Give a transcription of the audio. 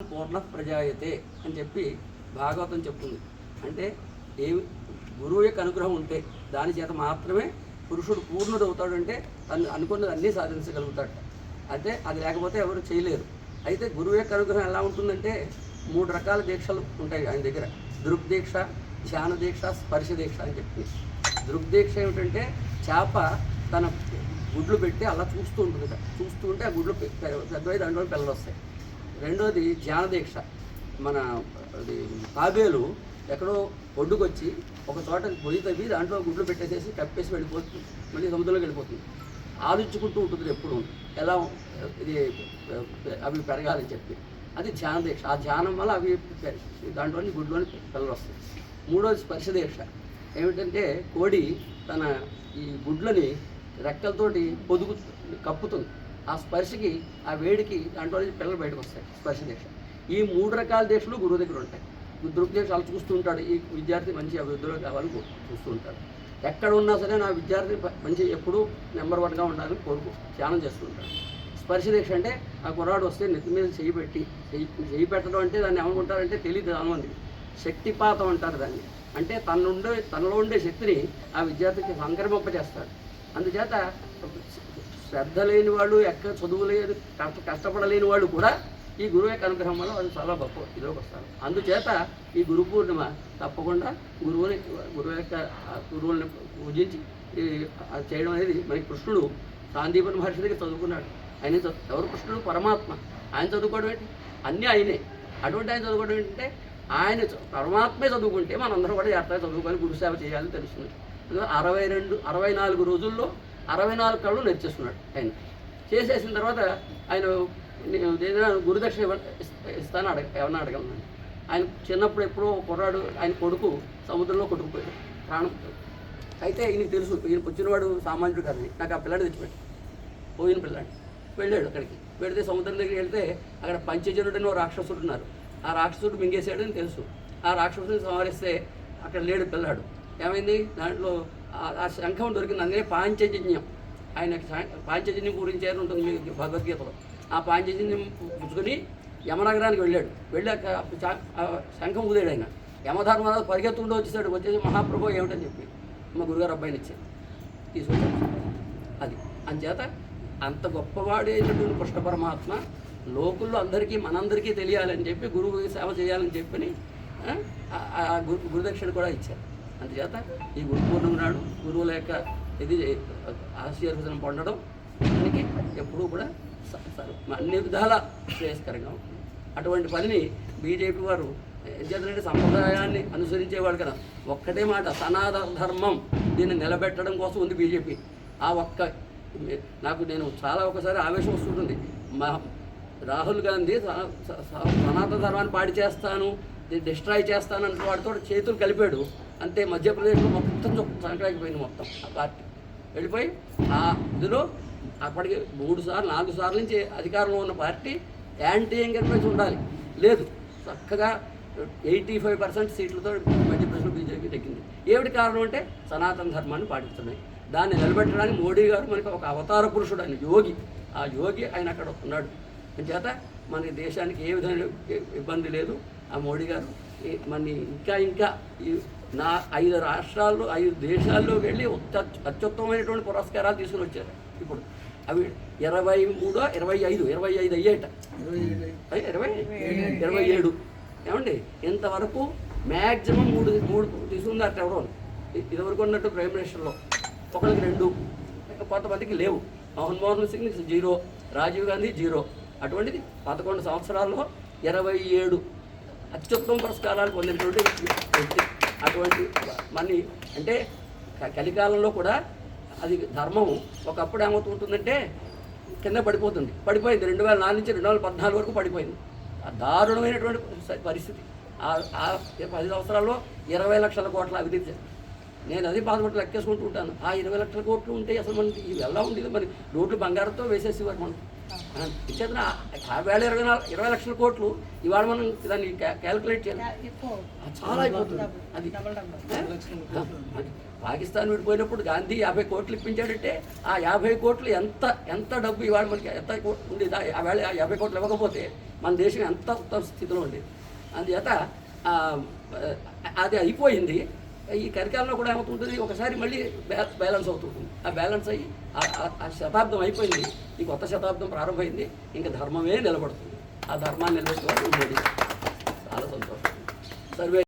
పూర్ణ ప్రజాయతే అని చెప్పి భాగవతం చెప్తుంది. అంటే ఏమి గురువు యొక్క అనుగ్రహం ఉంటే దాని చేత మాత్రమే పురుషుడు పూర్ణుడు అవుతాడంటే తను అనుకున్నది అన్నీ సాధించగలుగుతాడు. అయితే అది లేకపోతే ఎవరు చేయలేరు. అయితే గురువు యొక్క అనుగ్రహం ఎలా ఉంటుందంటే మూడు రకాల దీక్షలు ఉంటాయి ఆయన దగ్గర. దృగ్దీక్ష ధ్యాన దీక్ష స్పర్శ దీక్ష అని చెప్పి. దృగ్దీక్ష ఏమిటంటే చేప తన గుడ్లు పెట్టి అలా చూస్తూ ఉంటుంది చూస్తూ ఉంటే ఆ గుడ్లు పె- పె- దాంట్లో పిల్లలు వస్తాయి. రెండోది ధ్యాన దీక్ష. మన అది తాబేలు ఎక్కడో ఒడ్డుకొచ్చి ఒక చోట పొయ్యి తవ్వి దాంట్లో గుడ్లు పెట్టేసేసి కప్పేసి వెళ్ళిపోతుంది. మళ్ళీ సముద్రంలోకి వెళ్ళిపోతుంది. ఆలోచించుకుంటూ ఉంటుంది ఎప్పుడు. ఎలా ఇది అవి పెరగాలని చెప్పి. అది ధ్యాన దీక్ష. ఆ ధ్యానం వల్ల అవి దాంట్లోని గుడ్లోని పిల్లలు వస్తాయి. మూడోది స్పర్శ దీక్ష. ఏమిటంటే కోడి తన ఈ గుడ్లని రెక్కలతోటి పొదుగు కప్పుతుంది. ఆ స్పర్శకి ఆ వేడికి దాంట్లో నుంచి పిల్లలు బయటకు వస్తాయి స్పర్శ దీక్ష ఈ మూడు రకాల దీక్షలు గురువు దగ్గర ఉంటాయి. దృగ్దీక్ష అలా చూస్తూ ఉంటాడు ఈ విద్యార్థి మంచి అభివృద్ధిలో కావాలని చూస్తూ ఉంటాడు. ఎక్కడ ఉన్నా సరే నా విద్యార్థి మంచి ఎప్పుడూ నెంబర్ వన్గా ఉండాలని కోరుకు ధ్యానం చేస్తూ ఉంటాడు. స్పర్శ దీక్ష అంటే ఆ కుర్రాడు వస్తే నెత్తి మీద చేయి పెట్టి చెయ్యి చేయి పెట్టడం అంటే దాన్ని ఏమనుకుంటారంటే తెలియదు చాలామంది శక్తిపాతం అంటారు దాన్ని. అంటే తనుండే తనలో ఉండే శక్తిని ఆ విద్యార్థికి సంక్రమింపజేస్తాడు. అందుచేత శ్రద్ధ లేని వాళ్ళు ఎక్కడ చదువులేదు కష్ట కష్టపడలేని వాళ్ళు కూడా ఈ గురువు యొక్క అనుగ్రహం వల్ల వాళ్ళు చాలా గొప్ప ఇదిలోకి వస్తారు. అందుచేత ఈ గురు పూర్ణిమ తప్పకుండా గురువుని గురువు యొక్క గురువుని పూజించి అది చేయడం అనేది మనకి కృష్ణుడు సాందీపన మహర్షి దగ్గర చదువుకున్నాడు. ఆయన ఎవరు కృష్ణుడు? పరమాత్మ. ఆయన చదువుకోవడం ఏంటి? అన్నీ ఆయనే. అటువంటి ఆయన చదువుకోవడం ఏంటంటే ఆయన పరమాత్మే చదువుకుంటే మనందరం కూడా జాగ్రత్తగా చదువుకొని గురుసేవ చేయాలని తెలుస్తుంది. అరవై రెండు అరవై నాలుగు రోజుల్లో అరవై నాలుగు కళ్ళు నేర్చేస్తున్నాడు ఆయన. చేసేసిన తర్వాత ఆయన నేను ఏదైనా గురుదక్షిణ ఇవ్వ- ఇస్తాను అడగ ఏమన్నా అడగలను ఆయన చిన్నప్పుడు ఎప్పుడో కుర్రాడు ఆయన కొడుకు సముద్రంలో కొట్టుకుపోయాడు ప్రాణం అయితే ఈయనకి తెలుసు ఈయన వచ్చినవాడు సామాన్యుడు కాదని నాకు ఆ పిల్లాడు తెచ్చిపెట్టు. పోయిన పిల్లాడు. వెళ్ళాడు అక్కడికి. వెళితే సముద్రం దగ్గరికి వెళ్తే అక్కడ పంచజనుడు ఓ రాక్షసుడు ఉన్నారు. ఆ రాక్షసుడు మింగేశాడని తెలుసు. ఆ రాక్షసుడిని సంహరిస్తే అక్కడ లేడు పిల్లాడు. ఏమైంది? దాంట్లో ఆ- శంఖం దొరికింది. అందుకే పాంచజన్యం. ఆయన పాంచజన్యం గురించి అని ఉంటుంది మీకు భగవద్గీతలో. ఆ పాంచజన్యం పుచ్చుకొని యమనగరానికి వెళ్ళాడు. వెళ్ళాక ఆ శంఖం ఊదాడు ఆయన. యమధర్మరాజు పరిగెత్తుకుంటూ వచ్చేసాడు. వచ్చేసి మహాప్రభు ఏమిటని చెప్పి మా గురుగారు అబ్బాయిని ఇచ్చారు. తీసుకొచ్చాడు అది. అంచేత అంత గొప్పవాడైనటువంటి కృష్ణ పరమాత్మ లోకుల్లో అందరికీ మనందరికీ తెలియాలని చెప్పి గురువు సేవ చేయాలని చెప్పని ఆ- గురు గురుదక్షిణ కూడా ఇచ్చారు. అందుచేత ఈ గురు పూర్ణిమ నాడు గురువుల యొక్క ఇది ఆశీర్వచనం పొందడం మనకి ఎప్పుడూ కూడా అన్ని విధాల శ్రేయస్కరంగా ఉంటుంది. అటువంటి పనిని బీజేపీ వారు ఎందుకంటే సంప్రదాయాన్ని అనుసరించేవాడు కదా. ఒక్కటే మాట సనాతన ధర్మం దీన్ని నిలబెట్టడం కోసం ఉంది బీజేపీ. ఆ ఒక్క నాకు నేను చాలా ఒకసారి ఆవేశం వస్తుంటుంది. మా రాహుల్ గాంధీ సనాతన ధర్మాన్ని పాడి చేస్తాను డిస్ట్రాయ్ చేస్తాను వాడితో చేతులు కలిపాడు. అంతే మధ్యప్రదేశ్లో మొత్తం సంక్రాంతిపోయింది మొత్తం ఆ పార్టీ. వెళ్ళిపోయి ఆ ఇదిలో అప్పటికి మూడు సార్లు నాలుగు సార్లు నుంచి అధికారంలో ఉన్న పార్టీ యాంటీ ఎంగర్మెంట్స్ ఉండాలి. లేదు చక్కగా ఎయిటీ ఫైవ్ పర్సెంట్ సీట్లతో మధ్యప్రదేశ్లో బీజేపీ తగ్గింది ఏమిటి కారణం అంటే సనాతన ధర్మాన్ని పాటిస్తున్నాయి. దాన్ని నిలబెట్టడానికి మోడీ గారు మనకి ఒక అవతార పురుషుడు ఆయన యోగి. ఆ యోగి ఆయన అక్కడ ఉన్నాడు. చేత మన దేశానికి ఏ విధమైన ఇబ్బంది లేదు. ఆ మోడీ గారు మన ఇంకా ఇంకా ఈ నా ఐదు రాష్ట్రాల్లో ఐదు దేశాల్లోకి వెళ్ళి అత్య- అత్యుత్తమమైనటువంటి పురస్కారాలు తీసుకుని వచ్చారు. ఇప్పుడు అవి ఇరవై మూడో ఇరవై ఐదు ఇరవై ఐదు అయ్యేట. అయ్యి, ఇరవై ఇరవై ఏడు. ఏమండి? ఇంతవరకు మ్యాక్సిమం మూడు మూడు తీసుకుందారట ఎవరో ఇదివరకు ఉన్నట్టు ప్రైమ్ మినిస్టర్లో ఒకరికి రెండు కొంతమందికి లేవు. Manmohan Singh zero Rajiv Gandhi zero. అటువంటిది పదకొండు సంవత్సరాల్లో ఇరవై ఏడు అత్యుత్తమ పురస్కారాలు పొందినటువంటి వ్యక్తి. అటువంటి మన్ని అంటే కలికాలంలో కూడా అది ధర్మం ఒకప్పుడు ఏమవుతుంటుందంటే కింద పడిపోతుంది. పడిపోయింది. రెండు వేల నాలుగు నుంచి రెండు వేల పద్నాలుగు వరకు పడిపోయింది. ఆ దారుణమైనటువంటి పరిస్థితి ఆ- పది సంవత్సరాల్లో ఇరవై లక్షల కోట్ల అవినీతి నేను అది బాధపడి లెక్కేసుకుంటూ ఉంటాను. ఆ ఇరవై లక్షల కోట్లు ఉంటే అసలు మనకి ఇవి ఎలా ఉండేది మరి? రోడ్లు బంగారంతో వేసేసేవారు మనం ఇచ్చేతన ఆ వేళ ఇరవై నాలుగు ఇరవై లక్షల కోట్లు ఇవాళ మనం దాన్ని క్యాలిక్యులేట్ చేయాలి. అది చాలా అయిపోతుంది. అది. పాకిస్తాన్ విడిపోయినప్పుడు గాంధీ యాభై కోట్లు ఇప్పించాడంటే ఆ యాభై కోట్లు ఎంత ఎంత డబ్బు ఇవాళ మనకి ఎంత ఉండేది? ఆ వేళ యాభై కోట్లు ఇవ్వకపోతే మన దేశం ఎంత ఉత్తమ స్థితిలో ఉండేది? అందుచేత ఆ, అది అయిపోయింది. ఈ కరికాలంలో కూడా ఏమవుతుంటుంది? ఒకసారి మళ్ళీ బ్యాలెన్స్ అవుతుంటుంది ఆ బ్యాలెన్స్ అయ్యి ఆ- ఆ- శతాబ్దం అయిపోయింది. ఈ కొత్త శతాబ్దం ప్రారంభమైంది. ఇంకా ధర్మమే నిలబడుతుంది. ఆ ధర్మాన్ని నిలబెట్టుకోవాలి. మోడీ. చాలా సంతోషం. సర్వే